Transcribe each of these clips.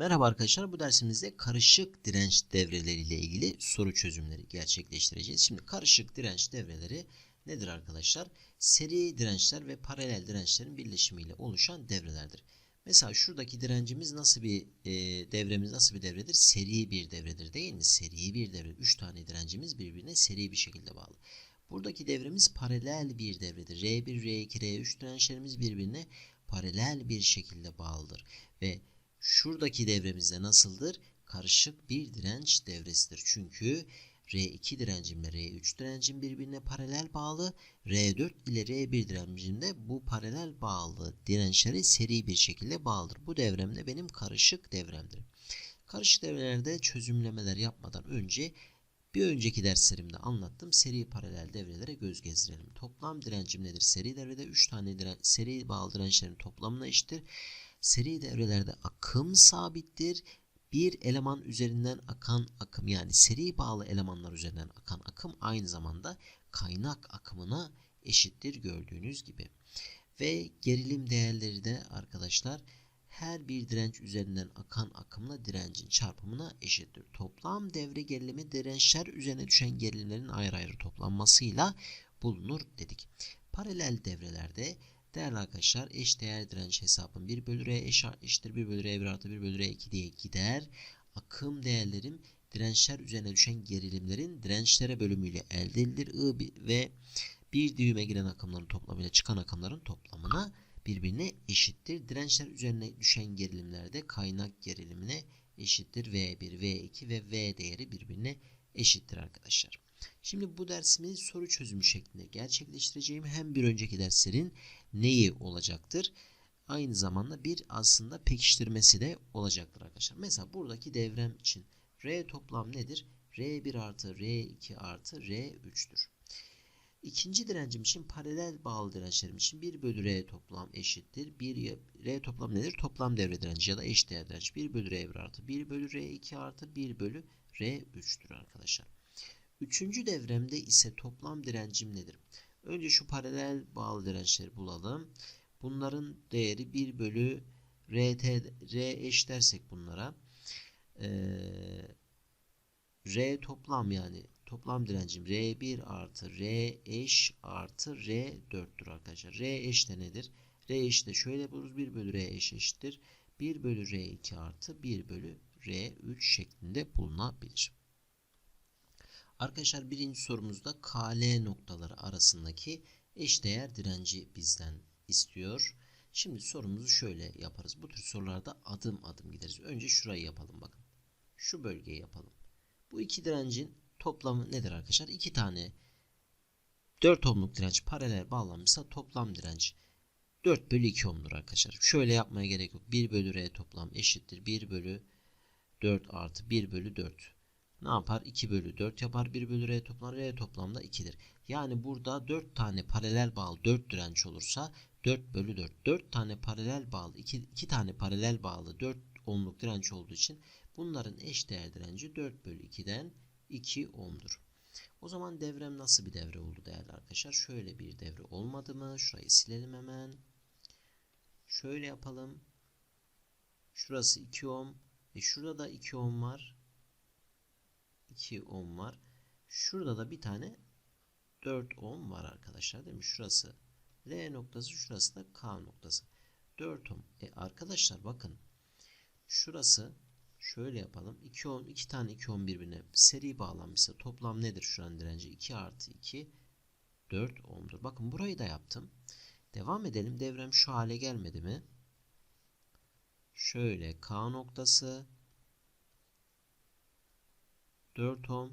Merhaba arkadaşlar bu dersimizde karışık direnç devreleri ile ilgili soru çözümleri gerçekleştireceğiz. Şimdi karışık direnç devreleri nedir arkadaşlar? Seri dirençler ve paralel dirençlerin birleşimiyle oluşan devrelerdir. Mesela şuradaki direncimiz nasıl bir e, devremiz nasıl bir devredir? Seri bir devredir değil mi? Seri bir devre. 3 tane direncimiz birbirine seri bir şekilde bağlı. Buradaki devremiz paralel bir devredir. R1, R2, R3 dirençlerimiz birbirine paralel bir şekilde bağlıdır. Ve şuradaki devremizde nasıldır? Karışık bir direnç devresidir. Çünkü R2 direncimle R3 direncim birbirine paralel bağlı. R4 ile R1 direncim de bu paralel bağlı dirençleri seri bir şekilde bağlıdır. Bu devremde benim karışık devremdir. Karışık devrelerde çözümlemeler yapmadan önce bir önceki derslerimde anlattım. Seri paralel devrelere göz gezdirelim. Toplam direncim nedir? Seri devrede 3 tane diren seri bağlı dirençlerin toplamına eşittir. Seri devrelerde akım sabittir. Bir eleman üzerinden akan akım yani seri bağlı elemanlar üzerinden akan akım aynı zamanda kaynak akımına eşittir gördüğünüz gibi. Ve gerilim değerleri de arkadaşlar her bir direnç üzerinden akan akımla direncin çarpımına eşittir. Toplam devre gerilimi dirençler üzerine düşen gerilimlerin ayrı ayrı toplanmasıyla bulunur dedik. Paralel devrelerde değerli arkadaşlar eş değer direnç hesabım 1 bölü R eş eşittir 1 bölü R1 artı 1 bölü R2 diye gider. Akım değerlerim dirençler üzerine düşen gerilimlerin dirençlere bölümüyle elde edilir. I ve bir düğüme giren akımların toplamıyla çıkan akımların toplamına birbirine eşittir. Dirençler üzerine düşen gerilimlerde kaynak gerilimine eşittir. V1, V2 ve V değeri birbirine eşittir arkadaşlar. Şimdi bu dersimi soru çözümü şeklinde gerçekleştireceğim. Hem bir önceki derslerin neyi olacaktır? Aynı zamanda bir aslında pekiştirmesi de olacaktır arkadaşlar. Mesela buradaki devrem için R toplam nedir? R1 artı R2 artı R3'tür. İkinci direncim için paralel bağlı dirençlerim için 1 bölü R toplam eşittir. 1 R toplam nedir? Toplam devre direnci ya da eşdeğer direnç. 1 bölü R1 artı 1 bölü R2 artı 1 bölü R3'tür arkadaşlar. Üçüncü devremde ise toplam direncim nedir? Önce şu paralel bağlı dirençleri bulalım. Bunların değeri 1 bölü RT, R eş dersek bunlara. Ee, R toplam yani toplam direncim R1 artı R eş artı R4'tür arkadaşlar. R eş de nedir? R eş de şöyle buluruz. 1 bölü R eş eşittir. 1 bölü R2 artı 1 bölü R3 şeklinde bulunabilir. Arkadaşlar birinci sorumuzda KL noktaları arasındaki eşdeğer direnci bizden istiyor. Şimdi sorumuzu şöyle yaparız. Bu tür sorularda adım adım gideriz. Önce şurayı yapalım bakın. Şu bölgeyi yapalım. Bu iki direncin toplamı nedir arkadaşlar? İki tane 4 ohmluk direnç paralel bağlanmışsa toplam direnç 4 bölü 2 ohmdur arkadaşlar. Şöyle yapmaya gerek yok. 1 bölü R toplam eşittir. 1 bölü 4 artı 1 bölü 4 ne yapar? 2 bölü 4 yapar. 1 bölü R toplam. R toplamda 2'dir. Yani burada 4 tane paralel bağlı 4 direnç olursa 4 bölü 4. 4 tane paralel bağlı 2, 2 tane paralel bağlı 4 ohmluk direnç olduğu için bunların eşdeğer direnci 4 bölü 2'den 2 ohmdur. O zaman devrem nasıl bir devre oldu değerli arkadaşlar? Şöyle bir devre olmadı mı? Şurayı silelim hemen. Şöyle yapalım. Şurası 2 ohm. E şurada da 2 ohm var. 2 ohm var. Şurada da bir tane 4 ohm var arkadaşlar değil mi? Şurası L noktası, şurası da K noktası. 4 ohm. E arkadaşlar bakın. Şurası şöyle yapalım. 2 ohm, 2 tane 2 ohm birbirine seri bağlanmışsa toplam nedir şuranın direnci? 2 artı 2 4 ohmdur. Bakın burayı da yaptım. Devam edelim. Devrem şu hale gelmedi mi? Şöyle K noktası 4 ohm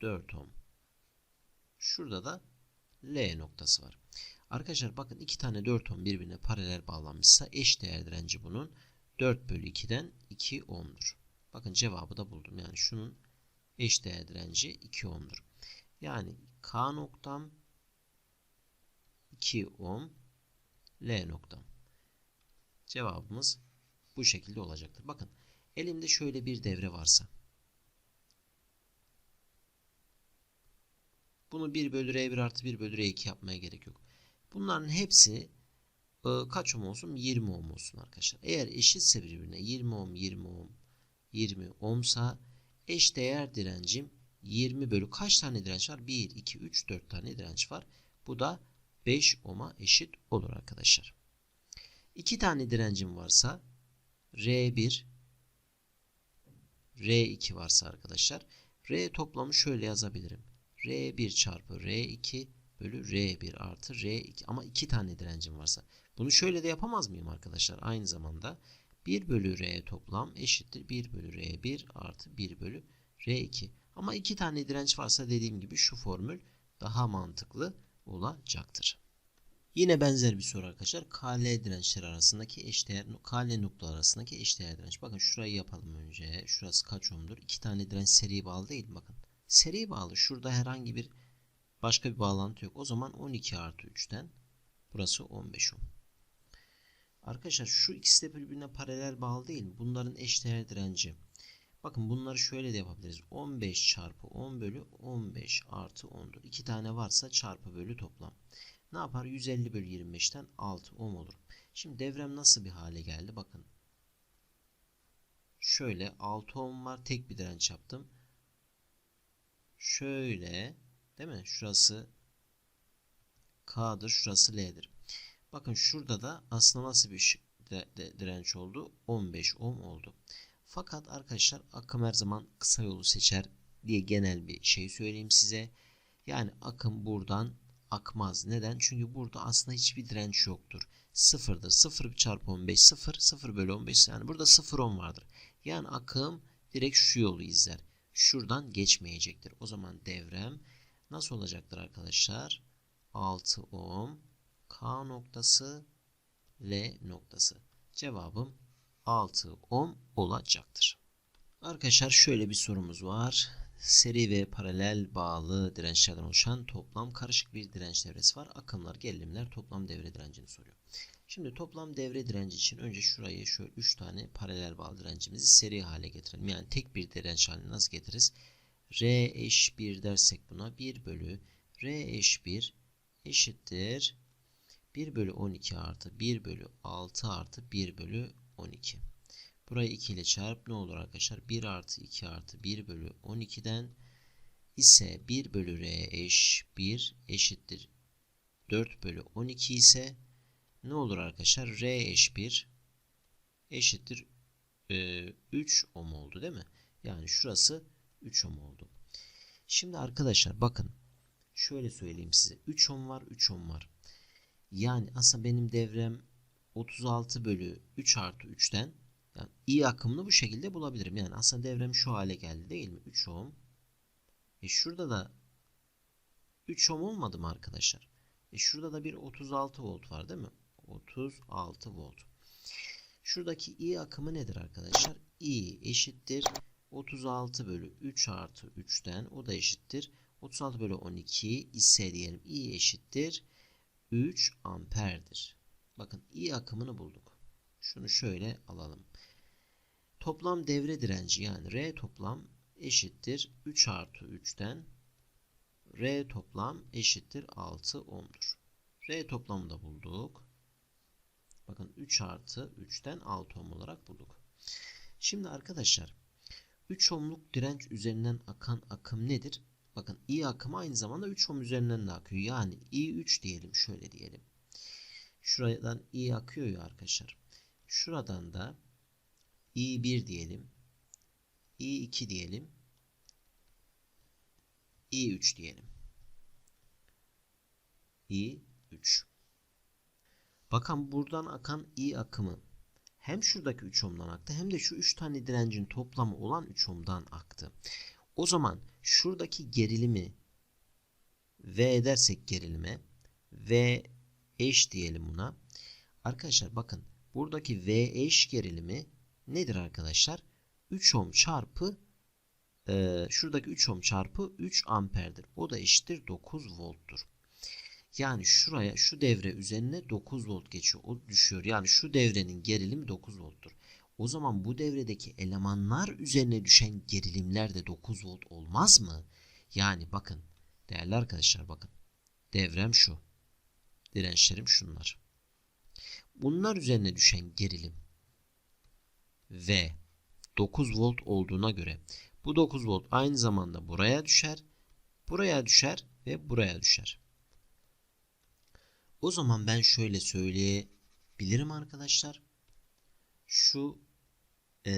4 ohm. Şurada da L noktası var. Arkadaşlar bakın iki tane 4 ohm birbirine paralel bağlanmışsa eş değer direnci bunun 4 bölü 2'den 2 ohmdur. Bakın cevabı da buldum. Yani şunun eş değer direnci 2 ohmdur. Yani K noktam 2 ohm L noktam. Cevabımız bu şekilde olacaktır. Bakın elimde şöyle bir devre varsa Bunu 1 bölü R1 artı 1 bölü R2 yapmaya gerek yok. Bunların hepsi e, kaç ohm olsun? 20 ohm olsun arkadaşlar. Eğer eşitse birbirine 20 ohm 20 ohm 20 ohmsa eşdeğer direncim 20 bölü kaç tane direnç var? 1, 2, 3, 4 tane direnç var. Bu da 5 ohm'a eşit olur arkadaşlar. 2 tane direncim varsa R1 R2 varsa arkadaşlar R toplamı şöyle yazabilirim. R1 çarpı R2 bölü R1 artı R2 ama 2 tane direncim varsa. Bunu şöyle de yapamaz mıyım arkadaşlar? Aynı zamanda 1 bölü R toplam eşittir 1 bölü R1 artı 1 bölü R2. Ama 2 tane direnç varsa dediğim gibi şu formül daha mantıklı olacaktır. Yine benzer bir soru arkadaşlar. KL dirençleri arasındaki eşdeğer KL nokta arasındaki eşdeğer direnç. Bakın şurayı yapalım önce. Şurası kaç ohmdur? İki tane direnç seri bağlı değil? Bakın. Seri bağlı. Şurada herhangi bir başka bir bağlantı yok. O zaman 12 artı 3'ten burası 15 ohm. Arkadaşlar şu ikisi de birbirine paralel bağlı değil? Bunların eşdeğer direnci. Bakın bunları şöyle de yapabiliriz. 15 çarpı 10 bölü 15 artı 10'dur. İki tane varsa çarpı bölü toplam. Ne yapar? 150 bölü 25'ten 6 ohm olur. Şimdi devrem nasıl bir hale geldi? Bakın. Şöyle 6 ohm var. Tek bir direnç yaptım. Şöyle. Değil mi? Şurası K'dır. Şurası L'dir. Bakın şurada da aslında nasıl bir direnç oldu? 15 ohm oldu. Fakat arkadaşlar akım her zaman kısa yolu seçer diye genel bir şey söyleyeyim size. Yani akım buradan akmaz. Neden? Çünkü burada aslında hiçbir direnç yoktur. Sıfırdır. 0 çarpı 15 0. 0 bölü 15 yani burada 0 ohm vardır. Yani akım direkt şu yolu izler. Şuradan geçmeyecektir. O zaman devrem nasıl olacaktır arkadaşlar? 6 ohm K noktası L noktası. Cevabım 6 ohm olacaktır. Arkadaşlar şöyle bir sorumuz var. Seri ve paralel bağlı dirençlerden oluşan toplam karışık bir direnç devresi var. Akımlar, gerilimler toplam devre direncini soruyor. Şimdi toplam devre direnci için önce şurayı şöyle 3 tane paralel bağlı direncimizi seri hale getirelim. Yani tek bir direnç haline nasıl getiririz? R eş 1 dersek buna 1 bölü R eş 1 eşittir 1 bölü 12 artı 1 bölü 6 artı 1 bölü 12. Burayı 2 ile çarp ne olur arkadaşlar? 1 artı 2 artı 1 bölü 12'den ise 1 bölü r eş 1 eşittir 4 bölü 12 ise ne olur arkadaşlar? r eş 1 eşittir e, 3 ohm oldu değil mi? Yani şurası 3 ohm oldu. Şimdi arkadaşlar bakın şöyle söyleyeyim size. 3 ohm var 3 ohm var. Yani aslında benim devrem 36 bölü 3 artı 3'ten yani i akımını bu şekilde bulabilirim. Yani aslında devrem şu hale geldi değil mi? 3 ohm. E şurada da 3 ohm olmadı mı arkadaşlar? E şurada da bir 36 volt var değil mi? 36 volt. Şuradaki i akımı nedir arkadaşlar? i eşittir 36 bölü 3 artı 3'ten o da eşittir. 36 bölü 12 ise diyelim i eşittir 3 amperdir. Bakın i akımını bulduk. Şunu şöyle alalım. Toplam devre direnci yani R toplam eşittir 3 artı 3'ten R toplam eşittir 6 ohm'dur. R toplamı da bulduk. Bakın 3 artı 3'ten 6 ohm olarak bulduk. Şimdi arkadaşlar 3 ohmluk direnç üzerinden akan akım nedir? Bakın I akımı aynı zamanda 3 ohm üzerinden de akıyor. Yani I3 diyelim şöyle diyelim. Şuradan I akıyor ya arkadaşlar. Şuradan da i1 diyelim. i2 diyelim. i3 diyelim. i3. Bakın buradan akan i akımı hem şuradaki 3 ohm'dan aktı hem de şu 3 tane direncin toplamı olan 3 ohm'dan aktı. O zaman şuradaki gerilimi V edersek gerilime V eş diyelim buna. Arkadaşlar bakın buradaki V eş gerilimi nedir arkadaşlar? 3 ohm çarpı e, şuradaki 3 ohm çarpı 3 amperdir. O da eşittir 9 volttur. Yani şuraya şu devre üzerine 9 volt geçiyor. O düşüyor. Yani şu devrenin gerilimi 9 volttur. O zaman bu devredeki elemanlar üzerine düşen gerilimler de 9 volt olmaz mı? Yani bakın değerli arkadaşlar bakın. Devrem şu. Dirençlerim şunlar. Bunlar üzerine düşen gerilim V 9 volt olduğuna göre bu 9 volt aynı zamanda buraya düşer, buraya düşer ve buraya düşer. O zaman ben şöyle söyleyebilirim arkadaşlar. Şu e,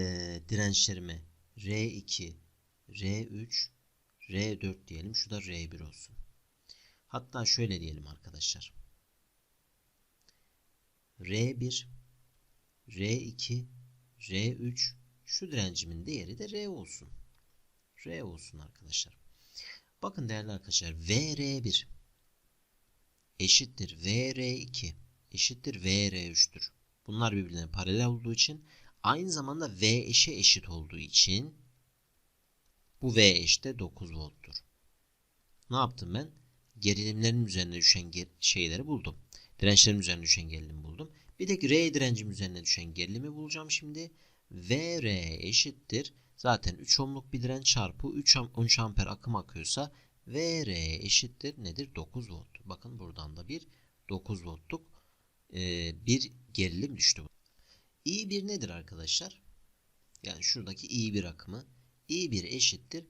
dirençlerime R2, R3, R4 diyelim. Şu da R1 olsun. Hatta şöyle diyelim arkadaşlar. R1, R2, R3 şu direncimin değeri de R olsun. R olsun arkadaşlar. Bakın değerli arkadaşlar VR1 eşittir VR2 eşittir VR3'tür. Bunlar birbirine paralel olduğu için aynı zamanda V eşe eşit olduğu için bu V eşte 9 volttur. Ne yaptım ben? Gerilimlerin üzerine düşen şeyleri buldum. Dirençlerin üzerine düşen gerilimi buldum. Bir de R direncim üzerine düşen gerilimi bulacağım şimdi. VR eşittir. Zaten 3 ohmluk bir direnç çarpı 3 13 amper akım akıyorsa VR eşittir nedir? 9 volt. Bakın buradan da bir 9 voltluk e, bir gerilim düştü. I1 nedir arkadaşlar? Yani şuradaki I1 akımı. I1 eşittir.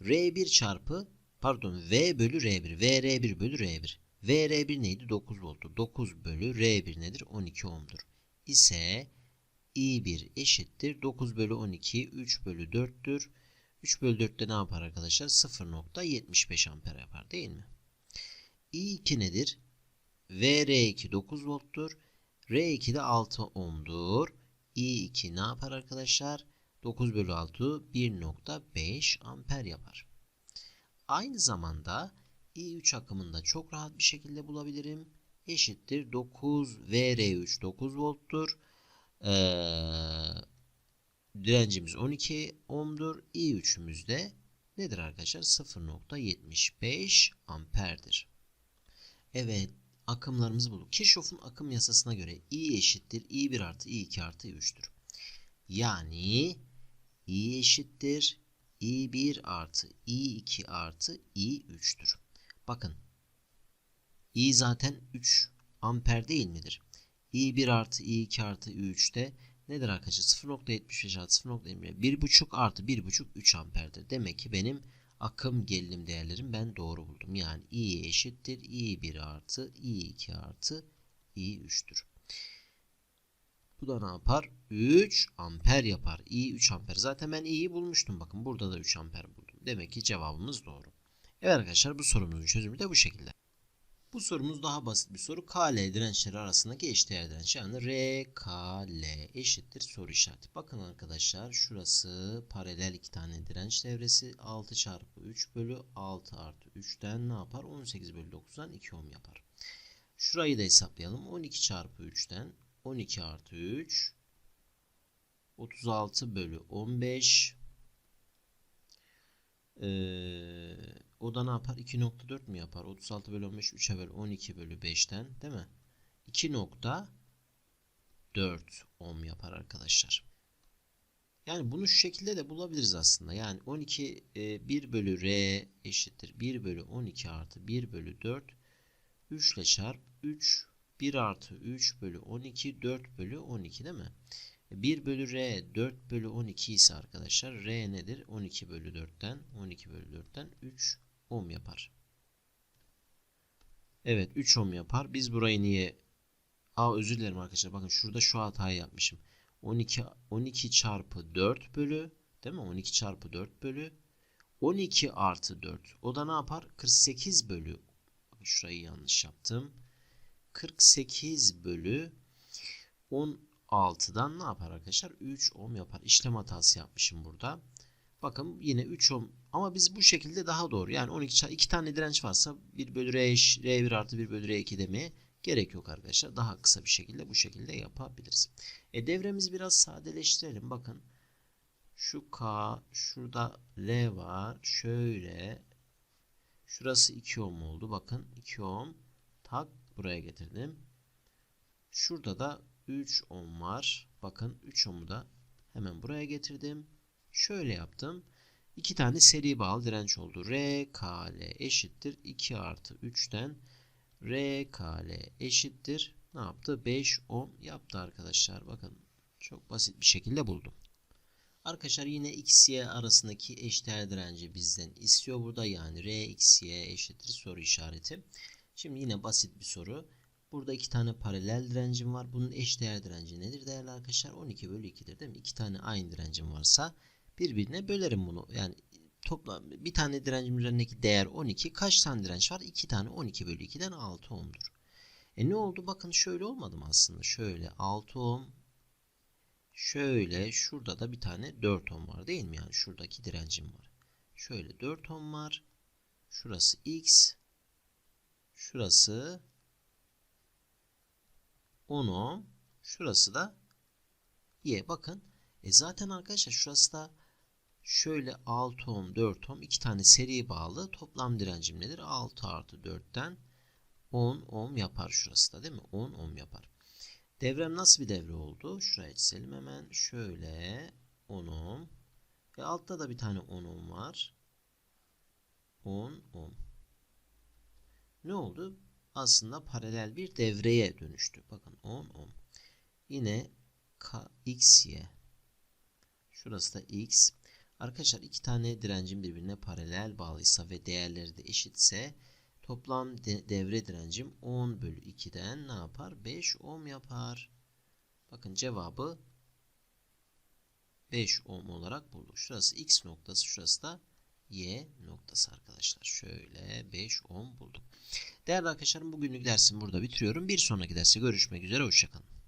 R1 çarpı pardon V bölü R1. VR1 bölü R1. VR1 neydi? 9 volttu. 9 bölü R1 nedir? 12 ohmdur. İse I1 eşittir. 9 bölü 12 3 bölü 4'tür. 3 bölü 4'te ne yapar arkadaşlar? 0.75 amper yapar değil mi? I2 nedir? VR2 9 volttur. R2 de 6 ohmdur. I2 ne yapar arkadaşlar? 9 bölü 6 1.5 amper yapar. Aynı zamanda I3 akımında çok rahat bir şekilde bulabilirim. Eşittir 9 VR3 9 volttur. Ee, direncimiz 12 ohmdur. I3'ümüz de nedir arkadaşlar? 0.75 amperdir. Evet akımlarımızı bulduk. Kirchhoff'un akım yasasına göre I eşittir I1 artı I2 artı I3'tür. Yani I eşittir I1 artı I2 artı I3'tür. Bakın I zaten 3 amper değil midir? I1 artı I2 artı I3'te nedir arkadaşlar? 0.75 artı 0.21 1.5 artı 1.5 3 amperdir. Demek ki benim akım gerilim değerlerim ben doğru buldum. Yani I eşittir I1 artı I2 artı I3'tür. Bu da ne yapar? 3 amper yapar. I 3 amper. Zaten ben I'yi bulmuştum. Bakın burada da 3 amper buldum. Demek ki cevabımız doğru. Evet arkadaşlar bu sorumuzun çözümü de bu şekilde. Bu sorumuz daha basit bir soru. KL dirençleri arasındaki eşdeğer direnç yani R, K, L eşittir soru işareti. Bakın arkadaşlar şurası paralel iki tane direnç devresi 6 çarpı 3 bölü 6 artı 3'ten ne yapar? 18 bölü 9'dan 2 ohm yapar. Şurayı da hesaplayalım. 12 çarpı 3'ten 12 artı 3 36 bölü 15 ee, o da ne yapar? 2.4 mi yapar? 36 bölü 15 3'e bölü 12 bölü 5'ten değil mi? 2.4 ohm yapar arkadaşlar. Yani bunu şu şekilde de bulabiliriz aslında. Yani 12 e, 1 bölü R eşittir. 1 bölü 12 artı 1 bölü 4 3 ile çarp 3 1 artı 3 bölü 12 4 bölü 12 değil mi? 1 bölü R 4 bölü 12 ise arkadaşlar R nedir? 12 bölü 4'ten 12 bölü 4'ten 3 ohm yapar. Evet 3 ohm yapar. Biz burayı niye Aa özür dilerim arkadaşlar. Bakın şurada şu hatayı yapmışım. 12 12 çarpı 4 bölü değil mi? 12 çarpı 4 bölü 12 artı 4. O da ne yapar? 48 bölü şurayı yanlış yaptım. 48 bölü 16'dan ne yapar arkadaşlar? 3 ohm yapar. İşlem hatası yapmışım burada. Bakın yine 3 ohm ama biz bu şekilde daha doğru. Yani 12 2 tane direnç varsa 1 bölü R, R1 artı 1 bölü R2 demeye gerek yok arkadaşlar. Daha kısa bir şekilde bu şekilde yapabiliriz. E devremizi biraz sadeleştirelim. Bakın şu K, şurada L var. Şöyle şurası 2 ohm oldu. Bakın 2 ohm. Tak buraya getirdim. Şurada da 3 ohm var. Bakın 3 ohm'u da hemen buraya getirdim. Şöyle yaptım. 2 tane seri bağlı direnç oldu. R, K, L eşittir. 2 artı 3'ten R, K, L eşittir. Ne yaptı? 5 ohm yaptı arkadaşlar. Bakın çok basit bir şekilde buldum. Arkadaşlar yine x, y arasındaki eşdeğer direnci bizden istiyor burada. Yani r, x, y eşittir soru işareti. Şimdi yine basit bir soru. Burada iki tane paralel direncim var. Bunun eşdeğer direnci nedir değerli arkadaşlar? 12 bölü 2'dir değil mi? İki tane aynı direncim varsa birbirine bölerim bunu. Yani toplam bir tane direncim üzerindeki değer 12. Kaç tane direnç var? 2 tane 12 bölü 2'den 6 ohm'dur. E ne oldu? Bakın şöyle olmadı mı aslında? Şöyle 6 ohm. Şöyle şurada da bir tane 4 ohm var değil mi? Yani şuradaki direncim var. Şöyle 4 ohm var. Şurası x. Şurası 10 ohm. Şurası da y. Bakın. E zaten arkadaşlar şurası da şöyle 6 ohm 4 ohm iki tane seri bağlı toplam direncim nedir? 6 artı 4'ten 10 ohm yapar şurası da değil mi? 10 ohm yapar. Devrem nasıl bir devre oldu? Şuraya çizelim hemen. Şöyle 10 ohm. Ve altta da bir tane 10 ohm var. 10 ohm. Ne oldu? Aslında paralel bir devreye dönüştü. Bakın 10 ohm. Yine K, X, Y. Şurası da X. Arkadaşlar iki tane direncim birbirine paralel bağlıysa ve değerleri de eşitse toplam de devre direncim 10 bölü 2'den ne yapar? 5 ohm yapar. Bakın cevabı 5 ohm olarak bulduk. Şurası X noktası, şurası da Y noktası arkadaşlar. Şöyle 5 ohm bulduk. Değerli arkadaşlarım bugünlük dersimi burada bitiriyorum. Bir sonraki derste görüşmek üzere. Hoşçakalın.